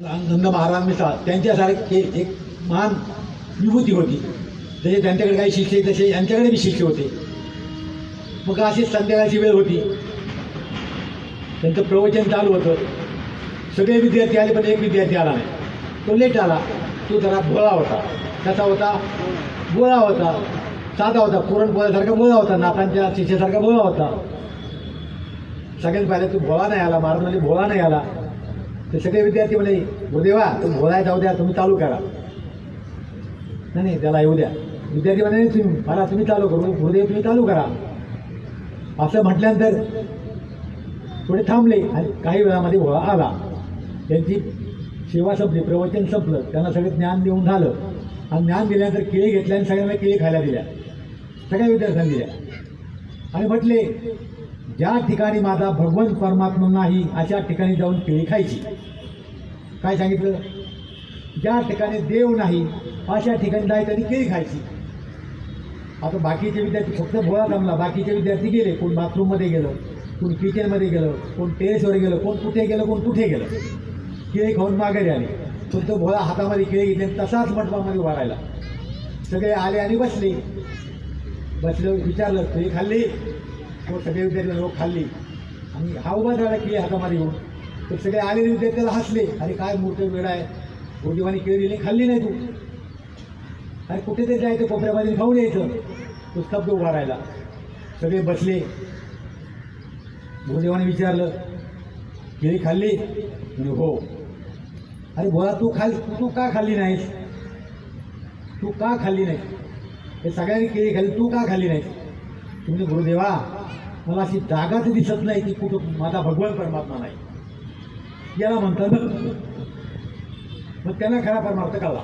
नंद महाराज मिसाळ त्यांच्यासारखे एक महान विभूती होती. जसे त्यांच्याकडे काही शिष्य तसे यांच्याकडे बी शिष्य होते. मग अशी संध्याकाळची वेळ होती. त्यांचं प्रवचन चालू होतं. सगळे विद्यार्थी आले पण एक विद्यार्थी आला नाही. तो लेट आला. तो जरा भोळा होता. कसा होता? बोळा होता. साधा होता. पुरणपोळ्यासारखा बोळा होता. नाकांच्या शिष्यासारखा बोळा होता. सगळ्यात पहिले तू भोळा नाही आला. महाराज म्हणजे भोळा नाही आला. ते सगळे विद्यार्थी म्हणे गुरुदेवा तुम्ही भोळा जाऊ द्या तुम्ही चालू करा. नाही नाही त्याला येऊ द्या. विद्यार्थी म्हणे तुम्ही मला तुम्ही चालू करू गुरुदेव तुम्ही चालू करा. असं म्हटल्यानंतर थोडे थांबले आणि काही वेळामध्ये भोळा आला. त्यांची सेवा संपली प्रवचन संपलं त्यांना सगळं ज्ञान देऊन झालं. आणि ज्ञान दिल्यानंतर केळी घेतल्या आणि सगळ्यांना केळी खायला दिल्या. सगळ्या विद्यार्थ्यांना दिल्या. आणि म्हटले? ज्या ठिकाणी माझा भगवंत परमात्मा नाही अशा ठिकाणी जाऊन केळी खायची. काय सांगितलं? ज्या ठिकाणी देव नाही अशा ठिकाणी जायचं आणि केळी खायची. आता बाकीचे विद्यार्थी फक्त भोळा जमला. बाकीचे विद्यार्थी गेले कोण बाथरूममध्ये गेलं कोण किचनमध्ये गेलं कोण टेरेसवर गेलं कोण कुठे गेलं कोण कुठे गेलं. केळी खाऊन माघारी आले. फक्त भोळा हातामध्ये केळी घेतले तसाच मंडपामध्ये वाढायला. सगळे आले आणि बसले. बसले विचारलं ते खाल्ली? तो सगळे विद्यार्थी लोक हो, खाल्ली. आणि हा उभा झाला की हातामध्ये येऊन? तर सगळे आलेले विद्यार्थ्याला हसले. अरे काय मोठं वेळ आहे. गुरुदेवानी केळी दिली खाल्ली नाही तू. अरे कुठे ते जायचं? कोपऱ्यामध्ये खाऊन यायचं. तो स्तब्ध उभा राहिला. सगळे बसले. गुरुदेवाने विचारलं केळी खाल्ली? म्हणजे हो. अरे बोला तू खाल तू का खाल्ली नाहीस? तू का खाल्ली नाही हे सगळ्यांनी केळी खाली तू का खाली नाही? तुम्ही गुरुदेवा मला अशी जागाच दिसत नाही की कुठं माझा भगवान परमात्मा नाही. याला म्हणतात मग त्यांना खरा परमार्थ कळला.